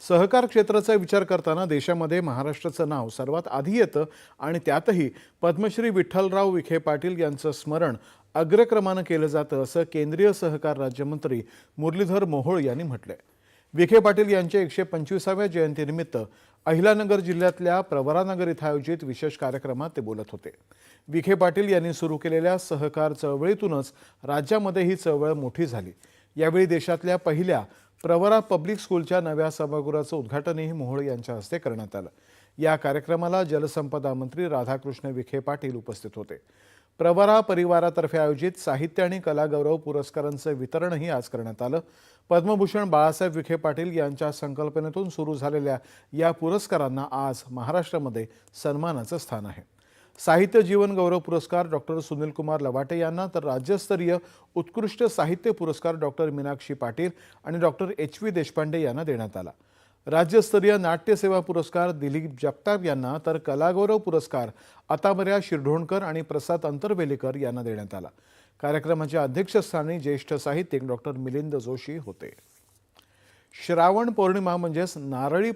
सहकार क्षेत्राचा विचार करताना देशामध्ये महाराष्ट्राचं नाव सर्वात आधी येतं आणि त्यातही पद्मश्री विठ्ठलराव विखे पाटील यांचं स्मरण अग्रक्रमानं केलं जातं असं केंद्रीय सहकार राज्यमंत्री मुरलीधर मोहोळ यांनी म्हटलंय. विखे पाटील यांच्या एकशे पंचवीसाव्या जयंतीनिमित्त अहिलानगर जिल्ह्यातल्या प्रवरानगर इथं आयोजित विशेष कार्यक्रमात ते बोलत होते. विखे पाटील यांनी सुरू केलेल्या सहकार चळवळीतूनच राज्यामध्ये ही चळवळ मोठी झाली. यावेळी देशातल्या पहिल्या प्रवरा पब्लिक स्कूलच्या नव्या सभागृहाचं उद्घाटनही मोहोळ यांच्या हस्ते करण्यात आलं. या कार्यक्रमाला जलसंपदा मंत्री राधाकृष्ण विखे पाटील उपस्थित होते. प्रवरा परिवारातर्फे आयोजित साहित्य आणि कलागौरव पुरस्कारांचं वितरणही आज करण्यात आलं. पद्मभूषण बाळासाहेब विखे पाटील यांच्या संकल्पनेतून सुरू झालेल्या या पुरस्कारांना आज महाराष्ट्रामध्ये सन्मानाचं स्थान आहे. साहित्य जीवन गौरव पुरस्कार डॉक्टर सुनीलकुमार लवाटे यांना तर राज्यस्तरीय उत्कृष्ट साहित्य पुरस्कार डॉक्टर मीनाक्षी पाटील आणि डॉक्टर एच व्ही देशपांडे यांना देण्यात आला. राज्यस्तरीय नाट्यसेवा पुरस्कार दिलीप जगताप यांना तर कलागौरव पुरस्कार आतामर्या शिरढोणकर आणि प्रसाद अंतरवेलीकर यांना देण्यात आला. कार्यक्रमाच्या अध्यक्षस्थानी ज्येष्ठ साहित्यिक डॉक्टर मिलिंद जोशी होते. श्रावण पौर्णिमा म्हणजेच नारळी